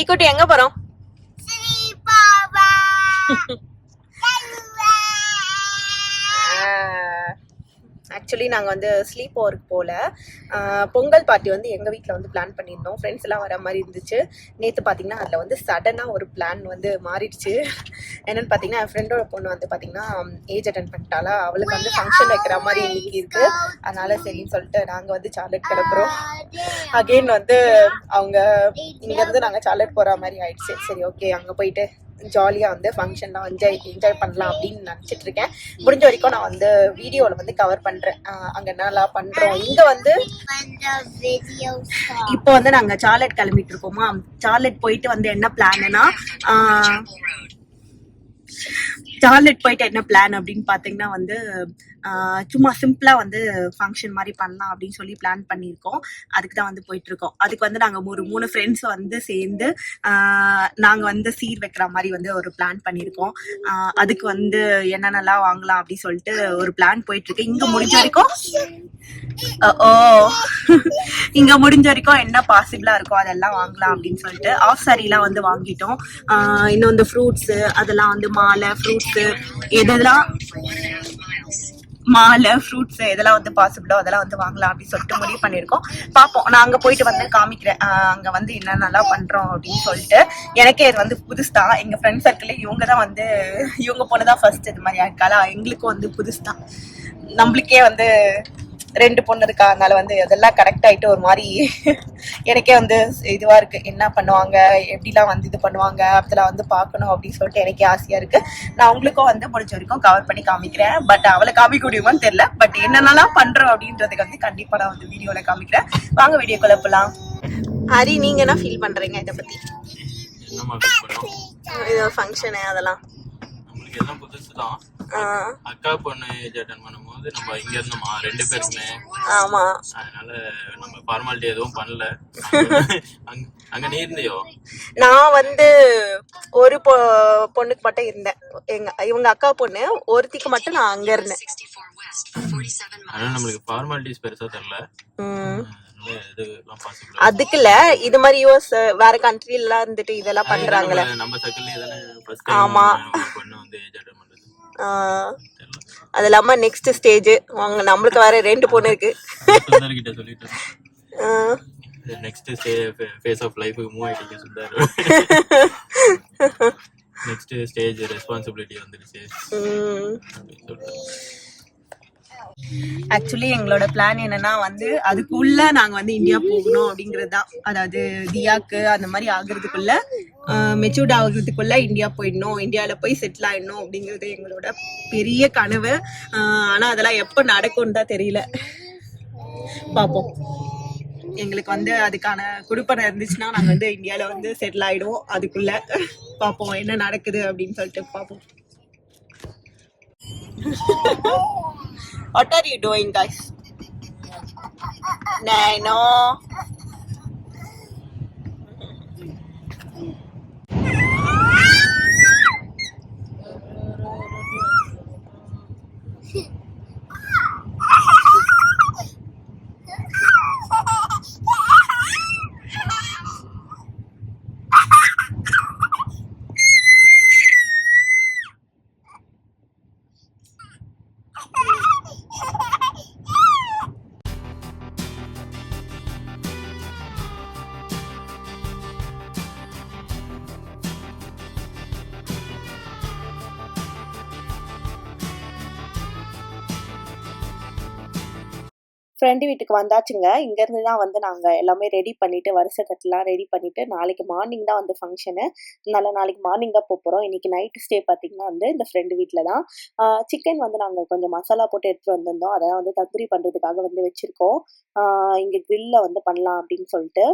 Equity எங்க போறோம்? Actually நாங்கள் வந்து ஸ்லீப் ஓவருக்கு போகல பொங்கல் பார்ட்டி வந்து எங்கள் வீட்டில் வந்து பிளான் பண்ணியிருந்தோம். ஃப்ரெண்ட்ஸ் எல்லாம் வர மாதிரி இருந்துச்சு. நேற்று பார்த்தீங்கன்னா அதில் வந்து சடனாக ஒரு பிளான் வந்து மாறிடுச்சு. என்னென்னு பார்த்தீங்கன்னா என் ஃப்ரெண்டோட பொண்ணு வந்து பார்த்தீங்கன்னா ஏஜ் அட்டன் பண்ணிட்டாலா அவளுக்கு வந்து ஃபங்க்ஷன் வைக்கிற மாதிரி இன்னைக்கு இருக்கு. அதனால சரின்னு சொல்லிட்டு நாங்கள் வந்து சார்லட் கிளம்புறோம். அகெயின் வந்து அவங்க இங்கேருந்து நாங்கள் சார்லட் போகிற மாதிரி ஆயிடுச்சு. சரி ஓகே அங்கே போயிட்டு ஜாலியாக வந்து ஃபங்க்ஷன்லாம் என்ஜாய் என்ஜாய் பண்ணலாம் அப்படின்னு நினச்சிட்டு இருக்கேன். முடிஞ்ச வரைக்கும் நான் வந்து வீடியோவில் வந்து கவர் பண்ணுறேன் அங்கே என்னெல்லாம் பண்ணுறோம் இங்கே வந்து இப்போ வந்து நாங்கள் சார்லட் கிளம்பிட்டு இருக்கோமா? சார்லட் போயிட்டு வந்து என்ன பிளான்னா சார்லெட் போயிட்டு என்ன பிளான் அப்படின்னு பார்த்தீங்கன்னா வந்து சும்மா சிம்பிளாக வந்து ஃபங்க்ஷன் மாதிரி பண்ணலாம் அப்படின்னு சொல்லி பிளான் பண்ணியிருக்கோம். அதுக்கு தான் வந்து போயிட்டு இருக்கோம் அதுக்கு வந்து நாங்கள் ஒரு மூணு ஃப்ரெண்ட்ஸ் வந்து சேர்ந்து நாங்கள் வந்து சீர் வைக்கிற மாதிரி வந்து ஒரு பிளான் பண்ணியிருக்கோம். அதுக்கு வந்து என்னென்னலாம் வாங்கலாம் அப்படின்னு சொல்லிட்டு ஒரு பிளான் போயிட்டு இருக்கு இங்கே முடிஞ்ச வரைக்கும் ஓ இங்க முடிஞ்ச வரைக்கும் என்ன பாசிபிளா இருக்கோ அதெல்லாம் வாங்கலாம் அப்படின்னு சொல்லிட்டு ஆஃப் சாரிலாம் வந்து வாங்கிட்டோம். இன்னும் இந்த ஃப்ரூட்ஸ் அதெல்லாம் வந்து மாலை ஃப்ரூட்ஸ் எதெல்லாம்? மாலை ஃப்ரூட்ஸ் எதெல்லாம் வந்து பாசிபிளோ அதெல்லாம் வந்து வாங்கலாம் அப்படின்னு சொல்லிட்டு முடிவு பண்ணியிருக்கோம். பார்ப்போம். நான் அங்கே போயிட்டு வந்து காமிக்கிறேன். அங்கே வந்து என்னென்னலாம் பண்ணுறோம் அப்படின்னு சொல்லிட்டு. எனக்கே இது வந்து புதுசு. தான் எங்கள் ஃப்ரெண்ட் சர்க்கிள் இவங்க தான் வந்து இவங்க பொண்ணு தான் ஃபர்ஸ்ட் இது மாதிரி. இருக்காளா எங்களுக்கும் வந்து புதுசு தான். நம்மளுக்கே வந்து ரெண்டு பொண்ணு இருக்கா அதனால வந்து அதெல்லாம் கரெக்ட் ஆயிட்டு ஒரு மாதிரி எனக்கே வந்து இதுவா இருக்கு. என்ன பண்ணுவாங்க? எப்படிலாம் வந்து இது பண்ணுவாங்க? அதெல்லாம் வந்து பார்க்கணும் அப்படின்னு சொல்லிட்டு எனக்கே ஆசையா இருக்கு. நான் உங்களுக்கும் வந்து முடிஞ்ச வரைக்கும் கவர் பண்ணி காமிக்கிறேன். பட் அவளை காமிக்க முடியுமான்னு தெரியல. பட் என்னென்னலாம் பண்றோம் அப்படின்றதுக்கு வந்து கண்டிப்பா நான் வந்து வீடியோல காமிக்கிறேன். வாங்க வீடியோ குழப்பலாம் ஹரி நீங்க என்ன ஃபீல் பண்றீங்க இதை இது ஃபங்க்ஷனு அதெல்லாம். அக்கா பொண்ணு பண்ணும்போது நம்ம இங்க இருந்தோமா? ரெண்டு பேருமே. ஆமா. அதனால நம்ம ஃபார்மாலிட்டி எதுவும் பண்ணல. அங்க நீ இருந்தியோ நான் வந்து ஒரு பொண்ணுக்கு மட்டும் இருந்தேன். எங்க இவங்க அக்கா பொண்ணு ஒருத்திக்கு மட்டும் நான் அங்க இருந்தேன். அதனால நம்மளுக்கு ஃபார்மாலிட்டிஸ் பெருசா தெரியல. அதுக்குல இது மாதிரி யூஎஸ் வேற கண்ட்ரில எல்லாம் இருந்துட்டு இதெல்லாம் பண்றாங்களே. நம்ம ஃபர்ஸ்ட் ஆமா. பொண்ணு வந்து அது இல்லாம நெக்ஸ்ட் ஸ்டேஜ் அவங்க நம்மளுக்கு வேற ரெண்டு பொண்ணு இருக்கு. நெக்ஸ்ட் ஃபேஸ் ஆஃப் லைஃபுக்கு மூவ் ஆயிட்டீங்க சுந்தர் நெக்ஸ்ட் ஸ்டேஜ் ரெஸ்பான்சிபிலிட்டி வந்துருச்சு. ஆக்சுவலி எங்களோட பிளான் என்னன்னா வந்து அதுக்குள்ள நாங்க வந்து இந்தியா போகணும் அப்படிங்கிறது தான் அதாவது தியாக்கு அந்த மாதிரி ஆகுறதுக்குள்ள மெச்சூர்ட் ஆகுறதுக்குள்ள இந்தியா போயிடணும் இந்தியாவில் போய் செட்டில் ஆயிடணும் அப்படிங்கிறது எங்களோட பெரிய கனவு. ஆனால் அதெல்லாம் எப்போ நடக்கும்னு தான் தெரியல. பார்ப்போம் எங்களுக்கு வந்து அதுக்கான குடுப்பனை இருந்துச்சுன்னா நாங்கள் வந்து இந்தியாவில் வந்து செட்டில் ஆகிடுவோம் அதுக்குள்ள பார்ப்போம் என்ன நடக்குது அப்படின்னு சொல்லிட்டு பார்ப்போம் What are you doing, guys? Nano. Friend வீட்டுக்கு வந்தாச்சுங்க. இங்கேருந்து தான் வந்து நாங்கள் எல்லாமே ரெடி பண்ணிவிட்டு வருஷ கட்டெலாம் ரெடி பண்ணிவிட்டு நாளைக்கு மார்னிங் தான் வந்து ஃபங்க்ஷனு அதனால் நாளைக்கு மார்னிங் தான் போக போகிறோம் இன்னைக்கு நைட்டு ஸ்டே பார்த்திங்கன்னா வந்து இந்த ஃப்ரெண்டு வீட்டில் தான் சிக்கன் வந்து நாங்கள் கொஞ்சம் மசாலா போட்டு எடுத்துகிட்டு வந்திருந்தோம். அதெல்லாம் வந்து தந்தூரி பண்ணுறதுக்காக வந்து வச்சுருக்கோம். இங்கே க்ரில்ல வந்து பண்ணலாம் அப்படின்னு சொல்லிட்டு.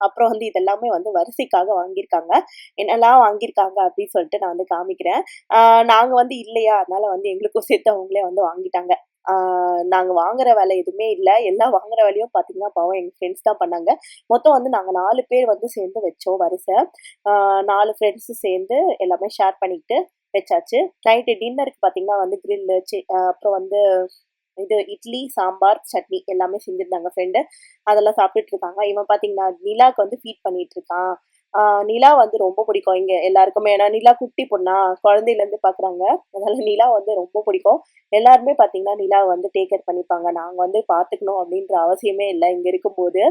அப்புறம் வந்து இதெல்லாமே வந்து வரிசைக்காக வாங்கியிருக்காங்க. என்னெல்லாம் வாங்கியிருக்காங்க அப்படின்னு சொல்லிட்டு நான் வந்து காமிக்கிறேன். நாங்கள் வந்து இல்லையா? அதனால வந்து எங்களுக்கும் சேர்த்து அவங்களே வந்து வாங்கிட்டாங்க. நாங்கள் வாங்குற வேலை எதுவுமே இல்லை. எல்லாம் வாங்குற வேலையும் பார்த்தீங்கன்னா பாவம் எங்கள் ஃப்ரெண்ட்ஸ் தான் பண்ணாங்க. மொத்தம் வந்து நாங்கள் நாலு பேர் வந்து சேர்ந்து வச்சோம் வரிசை. நாலு ஃப்ரெண்ட்ஸும் சேர்ந்து எல்லாமே ஷேர் பண்ணிக்கிட்டு வச்சாச்சு. நைட்டு டின்னருக்கு பார்த்தீங்கன்னா வந்து கிரில்லு அப்புறம் வந்து இது இட்லி சாம்பார் சட்னி எல்லாமே செஞ்சுருந்தாங்க ஃப்ரெண்டு அதெல்லாம் சாப்பிட்டுட்டு இருக்காங்க. இவன் பார்த்தீங்கன்னா நிலாக்கு வந்து ஃபீட் பண்ணிட்டு இருக்கான். நிலா வந்து ரொம்ப பிடிக்கும். இங்க எல்லாருக்குமே. ஏன்னா நிலா குட்டி பொண்ணா குழந்தையில இருந்து பாக்குறாங்க. அதனால நிலா வந்து ரொம்ப பிடிக்கும். எல்லாருமே பாத்தீங்கன்னா நிலா வந்து டேக் கேர் பண்ணிப்பாங்க. நாங்க வந்து பாத்துக்கணும் அப்படின்ற அவசியமே இல்லை இங்க இருக்கும்போது.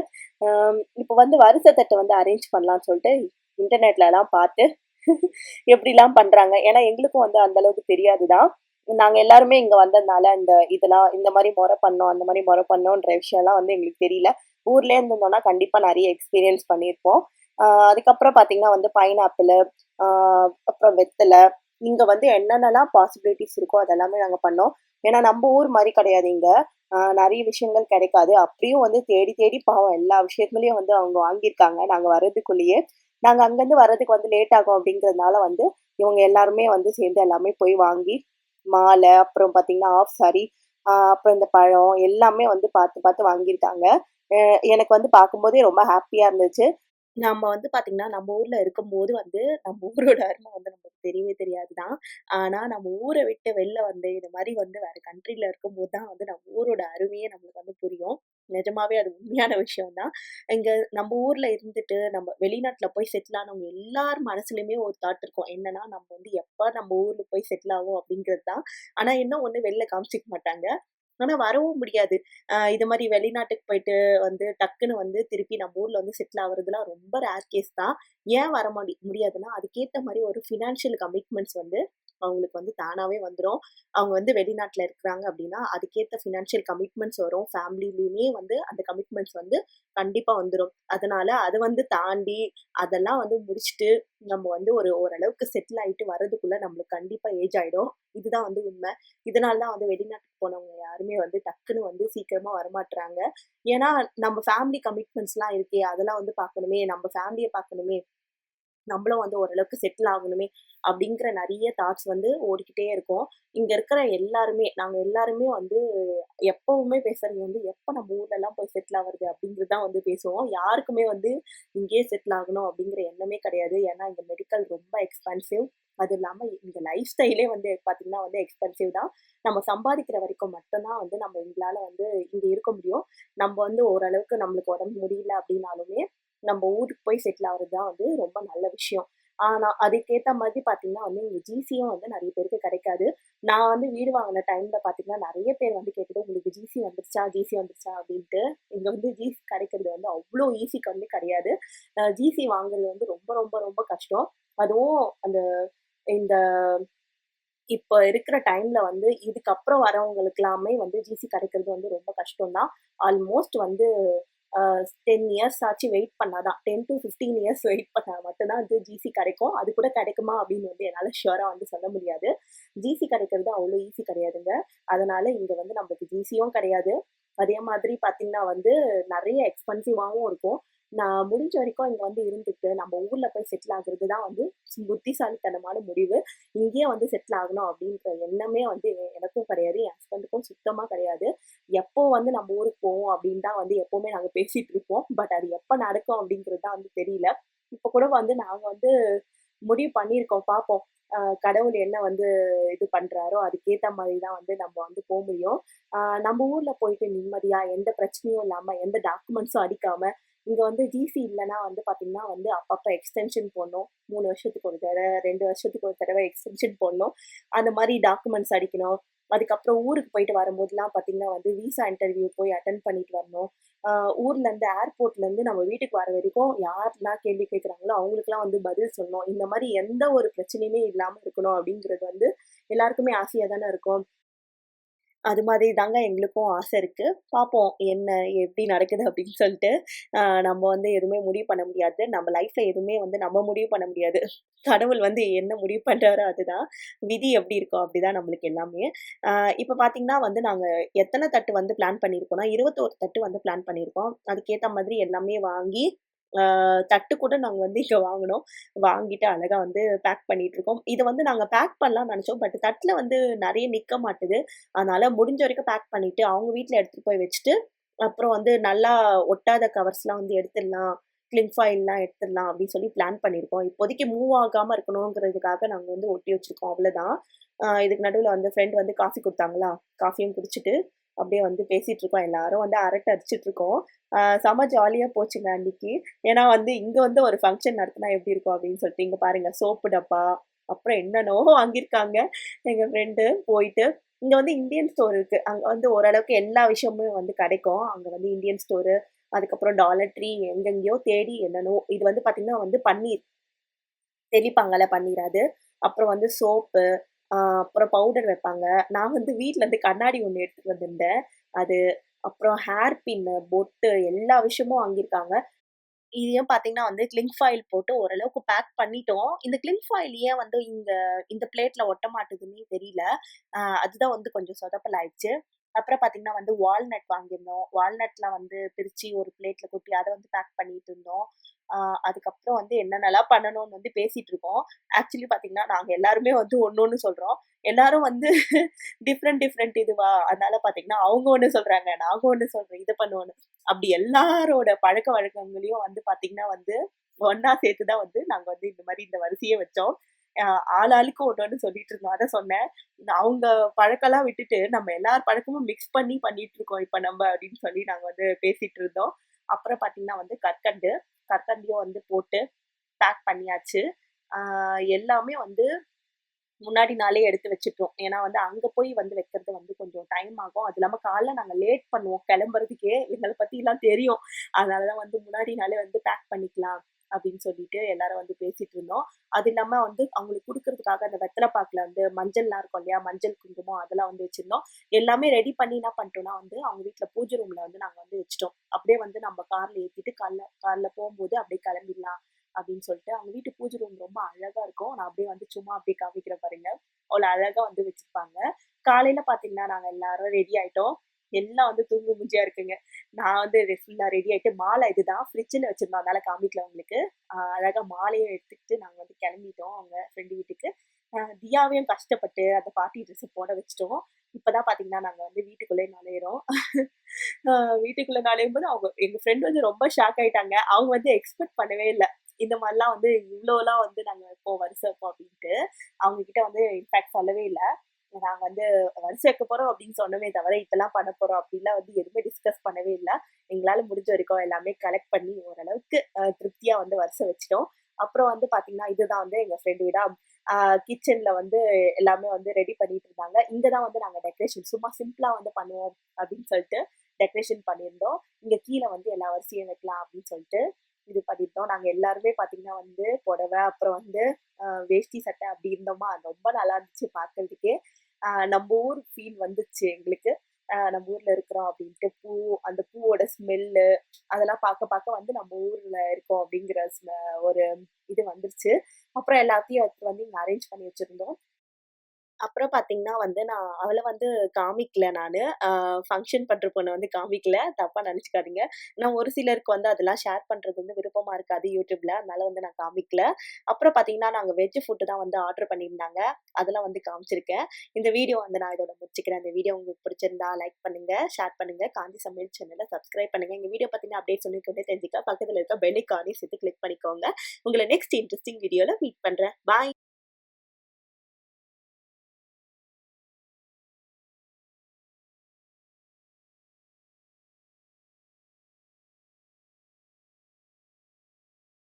இப்போ வந்து வருஷத்தட்டை வந்து அரேஞ்ச் பண்ணலாம்னு சொல்லிட்டு இன்டர்நெட்ல எல்லாம் பார்த்து எப்படிலாம் பண்றாங்க. ஏன்னா எங்களுக்கும் வந்து அந்த அளவுக்கு தெரியாதுதான். நாங்க எல்லாருமே இங்க வந்ததுனால இந்த இதெல்லாம் இந்த மாதிரி முறை பண்ணோம் அந்த மாதிரி முறை பண்ணோன்ற விஷயம்லாம் வந்து எங்களுக்கு தெரியல. ஊர்ல இருந்தோம்னா கண்டிப்பா நிறைய எக்ஸ்பீரியன்ஸ் பண்ணியிருப்போம். அதுக்கப்புறம் பார்த்தீங்கன்னா வந்து பைனாப்பிள் அப்புறம் வெத்தலை இங்கே வந்து என்னென்னலாம் பாசிபிலிட்டிஸ் இருக்கோ அதெல்லாமே நாங்கள் பண்ணோம். ஏன்னா நம்ம ஊர் மாதிரி கிடையாது இங்கே. நிறைய விஷயங்கள் கிடைக்காது. அப்படியும் வந்து தேடி தேடி பாவம் எல்லா விஷயங்களையும் வந்து அவங்க வாங்கியிருக்காங்க. நாங்கள் வர்றதுக்குள்ளேயே. நாங்கள் அங்கேருந்து வர்றதுக்கு வந்து லேட் ஆகும் அப்படிங்கிறதுனால வந்து இவங்க எல்லாருமே வந்து சேர்ந்து எல்லாமே போய் வாங்கி மாலை அப்புறம் பார்த்தீங்கன்னா ஆஃப் சாரி அப்புறம் இந்த பழம் எல்லாமே வந்து பார்த்து பார்த்து வாங்கியிருக்காங்க. எனக்கு வந்து பார்க்கும்போதே ரொம்ப ஹாப்பியாக இருந்துச்சு. நம்ம வந்து பாத்தீங்கன்னா நம்ம ஊர்ல இருக்கும்போது வந்து நம்ம ஊரோட அருமை வந்து நமக்கு தெரியவே தெரியாதுதான். ஆனா நம்ம ஊரை விட்டு வெளில வந்து இந்த மாதிரி வந்து வேற கண்ட்ரில இருக்கும்போது தான் வந்து நம்ம ஊரோட அருமையே நம்மளுக்கு வந்து புரியும். நிஜமாவே அது உண்மையான விஷயம் தான் இங்க நம்ம ஊர்ல இருந்துட்டு நம்ம வெளிநாட்டுல போய் செட்டில் ஆனவங்க எல்லார் மனசுலயுமே ஒரு தாட் இருக்கும். என்னன்னா நம்ம வந்து எப்ப நம்ம ஊர்ல போய் செட்டில் ஆகும் அப்படிங்கிறது தான். ஆனா என்ன ஒண்ணு வெளில காமிச்சிக்க மாட்டாங்க. ஆனா வரவும் முடியாது. ஆஹ் இது மாதிரி வெளிநாட்டுக்கு போயிட்டு வந்து டக்குன்னு வந்து திருப்பி நம்ம ஊர்ல வந்து செட்டில் ஆகுறதுலாம் ரொம்ப ரேர் கேஸ் தான். ஏன் வர முடி முடியாதுன்னா அதுக்கேற்ற மாதிரி ஒரு ஃபினான்ஷியல் கமிட்மெண்ட்ஸ் வந்து அவங்களுக்கு வந்து தானாகவே வந்துடும் அவங்க வந்து வெளிநாட்டில் இருக்கிறாங்க அப்படின்னா அதுக்கேற்ற ஃபினான்ஷியல் கமிட்மெண்ட்ஸ் வரும். ஃபேமிலிலையுமே வந்து அந்த கமிட்மெண்ட்ஸ் வந்து கண்டிப்பாக வந்துடும் அதனால அதை வந்து தாண்டி அதெல்லாம் வந்து முடிச்சுட்டு நம்ம வந்து ஒரு ஓரளவுக்கு செட்டில் ஆகிட்டு வர்றதுக்குள்ளே நம்மளுக்கு கண்டிப்பாக ஏஜ் ஆகிடும் இதுதான் வந்து உண்மை. இதனால தான் வந்து வெளிநாட்டுக்கு போனவங்க யாருமே வந்து டக்குன்னு வந்து சீக்கிரமாக வரமாட்டுறாங்க ஏன்னா நம்ம ஃபேமிலி கமிட்மெண்ட்ஸ்லாம் இருக்கே அதெல்லாம் வந்து பார்க்கணுமே. நம்ம ஃபேமிலியை பார்க்கணுமே. நம்மளும் வந்து ஓரளவுக்கு செட்டில் ஆகணுமே அப்படிங்கிற நிறைய தாட்ஸ் வந்து ஓடிக்கிட்டே இருக்கும். இங்க இருக்கிற எல்லாருமே நாங்க எல்லாருமே வந்து எப்பவுமே பேசுறது வந்து எப்ப நம்ம ஊர்ல எல்லாம் போய் செட்டில் ஆகுறது அப்படிங்கிறது தான் வந்து பேசுவோம். யாருக்குமே வந்து இங்கேயே செட்டில் ஆகணும் அப்படிங்கிற எண்ணமே கிடையாது. ஏன்னா இங்க மெடிக்கல் ரொம்ப எக்ஸ்பென்சிவ் அது இல்லாம இந்த லைஃப் ஸ்டைலே வந்து பாத்தீங்கன்னா வந்து எக்ஸ்பென்சிவ் தான். நம்ம சம்பாதிக்கிற வரைக்கும் மட்டும்தான் வந்து நம்ம எங்களால வந்து இங்க இருக்க முடியும். நம்ம வந்து ஓரளவுக்கு நம்மளுக்கு உடம்பு முடியல அப்படின்னாலுமே நம்ம ஊருக்கு போய் செட்டில் ஆகுறது தான் வந்து ரொம்ப நல்ல விஷயம். ஆனால் அதுக்கேற்ற மாதிரி பார்த்தீங்கன்னா வந்து இங்கே ஜிசியும் வந்து நிறைய பேருக்கு கிடைக்காது. நான் வந்து வீடு வாங்கின டைமில் பார்த்தீங்கன்னா நிறைய பேர் வந்து கேட்டுட்டு உங்களுக்கு ஜிசி வந்துருச்சா? ஜிசி வந்துருச்சா? அப்படின்ட்டு இங்கே வந்து ஜிசி கிடைக்கிறது வந்து அவ்வளோ ஈஸிக்கு வந்து கிடையாது. ஜிசி வாங்குறது வந்து ரொம்ப ரொம்ப ரொம்ப கஷ்டம். அதுவும் அந்த இந்த இப்போ இருக்கிற டைம்ல வந்து இதுக்கப்புறம் வரவங்களுக்கு எல்லாமே வந்து ஜிசி கிடைக்கிறது வந்து ரொம்ப கஷ்டம் தான் ஆல்மோஸ்ட் வந்து டென் இயர்ஸ் ஆச்சு வெயிட் பண்ணாதான். Ten to fifteen years wait பண்ணால் மட்டும்தான் வந்து ஜிசி கிடைக்கும். அது கூட கிடைக்குமா அப்படின்னு வந்து என்னால் ஷுவராக வந்து சொல்ல முடியாது. ஜிசி கிடைக்கிறது அவ்வளோ ஈஸி கிடையாதுங்க. அதனால இங்கே வந்து நம்மளுக்கு ஜிசியும் கிடையாது. அதே மாதிரி பார்த்தீங்கன்னா வந்து நிறைய எக்ஸ்பென்சிவாகவும் இருக்கும். நான் முடிஞ்ச வரைக்கும் இங்கே வந்து இருந்துட்டு நம்ம ஊரில் போய் செட்டில் ஆகுறது தான் வந்து புத்திசாலித்தனமான முடிவு. இங்கேயே வந்து செட்டில் ஆகணும் அப்படின்ற எண்ணமே வந்து எனக்கும் கிடையாது. என் ஹஸ்பண்டுக்கும் சுத்தமாக கிடையாது. எப்போ வந்து நம்ம ஊருக்கு போவோம் அப்படின்னு தான் வந்து எப்போவுமே நாங்கள் பேசிட்டு இருப்போம். பட் அது எப்போ நடக்கும் அப்படிங்கிறது தான் வந்து தெரியல. இப்போ கூட வந்து நாங்கள் வந்து முடிவு பண்ணியிருக்கோம். பார்ப்போம் கடவுள் என்ன வந்து இது பண்றாரோ அதுக்கேத்த மாதிரி தான் வந்து நம்ம வந்து போக முடியும். நம்ம ஊர்ல போயிட்டு நிம்மதியா எந்த பிரச்சனையும் இல்லாம எந்த டாக்குமெண்ட்ஸும் அடிக்காம இங்கே வந்து ஜிசி இல்லைன்னா வந்து பார்த்தீங்கன்னா வந்து அப்பப்போ எக்ஸ்டென்ஷன் போடணும். மூணு வருஷத்துக்கு ஒரு தடவை ரெண்டு வருஷத்துக்கு ஒரு தடவை எக்ஸ்டென்ஷன் போடணும். அந்த மாதிரி டாக்குமெண்ட்ஸ் அடிக்கணும். அதுக்கப்புறம் ஊருக்கு போயிட்டு வரும்போதெல்லாம் பார்த்திங்கன்னா வந்து விசா இன்டர்வியூ போய் அட்டன் பண்ணிட்டு வரணும். ஊர்லேருந்து ஏர்போர்ட்லேருந்து நம்ம வீட்டுக்கு வர வரைக்கும் யாரெல்லாம் கேள்வி கேட்குறாங்களோ அவங்களுக்குலாம் வந்து பதில் சொல்லணும். இந்த மாதிரி எந்த ஒரு பிரச்சனையுமே இல்லாமல் இருக்கணும் அப்படிங்கிறது வந்து எல்லாருக்குமே ஆசையாக தானே இருக்கும். அது மாதிரி தாங்க எங்களுக்கும் ஆசை இருக்குது பார்ப்போம் என்ன எப்படி நடக்குது அப்படின்னு சொல்லிட்டு நம்ம வந்து எதுவுமே முடிவு பண்ண முடியாது. நம்ம லைஃப்பில் எதுவுமே வந்து நம்ம முடிவு பண்ண முடியாது. கடவுள் வந்து என்ன முடிவு பண்ணுறாரோ அதுதான். விதி எப்படி இருக்கோ அப்படிதான் நம்மளுக்கு எல்லாமே. இப்போ பார்த்திங்கன்னா வந்து நாங்கள் எத்தனை தட்டு வந்து பிளான் பண்ணியிருக்கோம்னா இருபத்தோரு தட்டு வந்து பிளான் பண்ணியிருக்கோம் அதுக்கேற்ற மாதிரி எல்லாமே வாங்கி தட்டு கூட நாங்கள் வந்து இங்கே வாங்கினோம். வாங்கிட்டு அழகாக வந்து பேக் பண்ணிட்டு இருக்கோம் இதை வந்து நாங்கள் பேக் பண்ணலாம்னு நினச்சோம். பட் தட்டில் வந்து நிறைய நிற்க மாட்டுது. அதனால் முடிஞ்ச வரைக்கும் பேக் பண்ணிவிட்டு அவங்க வீட்டில் எடுத்துகிட்டு போய் வச்சுட்டு அப்புறம் வந்து நல்லா ஒட்டாத கவர்ஸ்லாம் வந்து எடுத்துடலாம். கிளிங் ஃபைல்லாம் எடுத்துடலாம் அப்படின்னு சொல்லி பிளான் பண்ணியிருக்கோம். இப்போதைக்கு மூவ் ஆகாமல் இருக்கணுங்கிறதுக்காக நாங்கள் வந்து ஒட்டி வச்சுருக்கோம். அவ்வளோதான் இதுக்கு நடுவில் வந்து ஃப்ரெண்ட் வந்து காஃபி கொடுத்தாங்களா? காஃபியும் குடிச்சிட்டு அப்படியே வந்து பேசிட்டு இருக்கோம் எல்லாரும். வந்து அரட்டை அடிச்சிட்டு இருக்கோம். செம ஜாலியாக போச்சுங்க அன்னைக்கு. ஏன்னா வந்து இங்கே வந்து ஒரு ஃபங்க்ஷன் நடத்தினா எப்படி இருக்கும் அப்படின்னு சொல்லிட்டு இங்கே பாருங்க சோப்பு டப்பா அப்புறம் என்னென்னவோ வாங்கியிருக்காங்க எங்கள் ஃப்ரெண்டு போயிட்டு இங்கே வந்து இந்தியன் ஸ்டோர் இருக்குது அங்கே வந்து ஓரளவுக்கு எல்லா விஷயமும் வந்து கிடைக்கும். அங்கே வந்து இந்தியன் ஸ்டோரு அதுக்கப்புறம் டாலர் ட்ரீ எங்கெங்கேயோ தேடி என்னென்னோ இது வந்து பார்த்திங்கன்னா வந்து பன்னீர். தெளிப்பாங்கல்ல பன்னீர் அது. அப்புறம் வந்து சோப்பு அப்புறம் பவுடர் வைப்பாங்க. நான் வந்து வீட்டில் இருந்து கண்ணாடி ஒன்று எடுத்துகிட்டு வந்திருந்தேன். அது அப்புறம் ஹேர் பின்னு பொட்டு எல்லா விஷயமும் வாங்கியிருக்காங்க. இதையும் பார்த்தீங்கன்னா வந்து கிளிங் ஃபாயில் போட்டு ஓரளவுக்கு பேக் பண்ணிட்டோம். இந்த கிளிங் ஃபாயில் ஏன் வந்து இங்கே இந்த பிளேட்டில் ஒட்ட மாட்டுதுன்னே தெரியல. அதுதான் வந்து கொஞ்சம் சொதப்பல் ஆயிடுச்சு. அப்புறம் பார்த்தீங்கன்னா வந்து வால்நட் வாங்கியிருந்தோம். வால்நட்ல வந்து பிரிச்சு ஒரு பிளேட்ல கொட்டி அதை வந்து பேக் பண்ணிட்டு இருந்தோம். அதுக்கப்புறம் வந்து என்னென்னலாம் பண்ணணும்னு வந்து பேசிட்டு இருக்கோம். ஆக்சுவலி பார்த்தீங்கன்னா நாங்கள் எல்லாருமே வந்து ஒன்று ஒன்று சொல்றோம். எல்லாரும் வந்து டிஃப்ரெண்ட் டிஃப்ரெண்ட் இதுவா? அதனால பார்த்தீங்கன்னா அவங்க ஒன்று சொல்றாங்க நாங்க ஒன்று சொல்றோம் இது பண்ணுவோன்னு அப்படி எல்லாரோட பழக்க வழக்கங்களையும் வந்து பார்த்தீங்கன்னா வந்து ஒன்னா சேர்த்து தான் வந்து நாங்கள் வந்து இந்த மாதிரி இந்த வரிசையை வச்சோம். ஆளாளுக்கு ஒன்று ஒன்று சொல்லிட்டு இருந்தோம் அதை சொன்னேன் அவங்க பழக்கம்லாம் விட்டுட்டு நம்ம எல்லார் பழக்கமும் மிக்ஸ் பண்ணி பண்ணிட்டு இருக்கோம் இப்போ நம்ம அப்படின்னு சொல்லி நாங்கள் வந்து பேசிட்டு இருந்தோம் அப்புறம் பார்த்தீங்கன்னா வந்து கற்கண்டு கற்கண்டையும் வந்து போட்டு பேக் பண்ணியாச்சு. எல்லாமே வந்து முன்னாடி நாளே எடுத்து வச்சுட்டோம். ஏன்னா வந்து அங்கே போய் வந்து வைக்கிறது வந்து கொஞ்சம் டைம் ஆகும். அது இல்லாமல் காலைல நாங்கள் லேட் பண்ணுவோம். கிளம்புறதுக்கே எங்களை பற்றிலாம் தெரியும். அதனால தான் வந்து முன்னாடி நாளே வந்து பேக் பண்ணிக்கலாம். அப்படின்னு சொல்லிட்டு எல்லாரும் வந்து பேசிட்டு இருந்தோம். அது இல்லாம வந்து அவங்களுக்கு கொடுக்கறதுக்காக அந்த வெத்தலை பாக்குல வந்து மஞ்சள்லாம் இருக்கும் இல்லையா? மஞ்சள் குங்குமம் அதெல்லாம் வந்து வச்சிருந்தோம். எல்லாமே ரெடி பண்ணி என்ன பண்ணிட்டோம்னா வந்து அவங்க வீட்டுல பூஜை ரூம்ல வந்து நாங்க வந்து வச்சிட்டோம். அப்படியே வந்து நம்ம கார்ல ஏத்திட்டு கார்ல கார்ல போகும்போது அப்படியே கிளம்பிடலாம் அப்படின்னு சொல்லிட்டு அவங்க வீட்டு பூஜை ரூம் ரொம்ப அழகா இருக்கும். நான் அப்படியே வந்து சும்மா அப்படியே காமிக்கிற பாருங்க. அவ்வளோ அழகா வந்து வச்சிருப்பாங்க. காலையில பாத்தீங்கன்னா நாங்க எல்லாரும் ரெடி ஆயிட்டோம். எல்லாம் வந்து தூங்கு மூஞ்சியா இருக்குங்க. நான் வந்து ஃபுல்லா ரெடி ஆயிட்டு மாலை இதுதான் ஃப்ரிட்ஜில் வச்சிருந்தோம். அதனால காமிக்கல உங்களுக்கு. அழகா மாலையை எடுத்துக்கிட்டு நாங்கள் வந்து கிளம்பிட்டோம் அவங்க ஃப்ரெண்டு வீட்டுக்கு. தியாவையும் கஷ்டப்பட்டு அந்த பார்ட்டி ட்ரெஸ் போட வச்சிட்டோம். இப்பதான் பாத்தீங்கன்னா நாங்க வந்து வீட்டுக்குள்ளே நுழையிறோம். வீட்டுக்குள்ளே வீட்டுக்குள்ள நுழையும் போது அவங்க எங்க ஃப்ரெண்ட் வந்து ரொம்ப ஷாக் ஆயிட்டாங்க. அவங்க வந்து எக்ஸ்பெக்ட் பண்ணவே இல்லை. இந்த மாதிரிலாம் வந்து இவ்வளோலாம் வந்து நாங்க இப்போ வருஷம் இருப்போம் அப்படின்ட்டு அவங்க கிட்ட வந்து இன்ஃபேக்ட் சொல்லவே இல்லை. நாங்க வந்து வருஷம் வைக்க போறோம் அப்படின்னு சொன்னமே தவிர இதெல்லாம் பண்ண போறோம் அப்படின்லாம் வந்து எதுவுமே டிஸ்கஸ் பண்ணவே இல்லை. எங்களால முடிஞ்ச வரைக்கும் எல்லாமே கலெக்ட் பண்ணி ஓரளவுக்கு திருப்தியா வந்து வரிசை வச்சிட்டோம். அப்புறம் வந்து பாத்தீங்கன்னா இதுதான் வந்து எங்க ஃப்ரெண்டு வீடா கிச்சன்ல வந்து எல்லாமே வந்து ரெடி பண்ணிட்டு இருந்தாங்க. இங்கதான் வந்து நாங்க டெக்கரேஷன் சும்மா சிம்பிளா வந்து பண்ணுவோம் அப்படின்னு சொல்லிட்டு டெக்கரேஷன் பண்ணியிருந்தோம். இங்க கீழே வந்து எல்லா வரிசையும் வைக்கலாம் அப்படின்னு சொல்லிட்டு இது பண்ணியிருந்தோம். நாங்க எல்லாருமே பாத்தீங்கன்னா வந்து புடவை அப்புறம் வந்து வேஷ்டி சட்டை அப்படி இருந்தோமா? அது ரொம்ப நல்லா இருந்துச்சு பார்க்கறதுக்கே நம்ம ஊர் ஃபீல் வந்துச்சு எங்களுக்கு. ஆஹ் நம்ம ஊர்ல இருக்கிறோம் அப்படின்ட்டு பூ அந்த பூவோட ஸ்மெல்லு அதெல்லாம் பார்க்க பார்க்க வந்து நம்ம ஊர்ல இருக்கோம் அப்படிங்கிற ஒரு இது வந்துருச்சு. அப்புறம் எல்லாத்தையும் எடுத்து வந்து இங்க அரேஞ்ச் பண்ணி வச்சிருந்தோம். அப்புறம் பார்த்தீங்கன்னா வந்து நான் அவளை வந்து காமிக்கல நான். ஃபங்க்ஷன் பண்ணுற பொண்ணை வந்து காமிக்கல. தப்பாக நினச்சிக்காதீங்க. நான் ஒரு சிலருக்கு வந்து அதெல்லாம் ஷேர் பண்ணுறது வந்து விருப்பமாக இருக்காது யூடியூப்பில் அதனால வந்து நான் காமிக்கல. அப்புறம் பார்த்தீங்கன்னா நாங்கள் வெஜ் ஃபுட்டு தான் வந்து ஆர்டர் பண்ணியிருந்தாங்க. அதெல்லாம் வந்து காமிச்சிருக்கேன். இந்த வீடியோ வந்து நான் இதோட முடிச்சுக்கிறேன். இந்த வீடியோ உங்களுக்கு பிடிச்சிருந்தா லைக் பண்ணுங்கள் ஷேர் பண்ணுங்க. காந்தி சமையல் சேனலை சப்ஸ்கிரைப் பண்ணுங்கள் எங்கள் வீடியோ பார்த்தீங்கன்னா அப்டேட் சொல்லிக்கொண்டே தெரிஞ்சுக்க. பக்கத்தில் இருக்க பெல்லைக்கானே சேர்த்து கிளிக் பண்ணிக்கோங்க. உங்களை நெக்ஸ்ட் இன்ட்ரெஸ்டிங் வீடியோவில் மீட் பண்ணுறேன் பாய்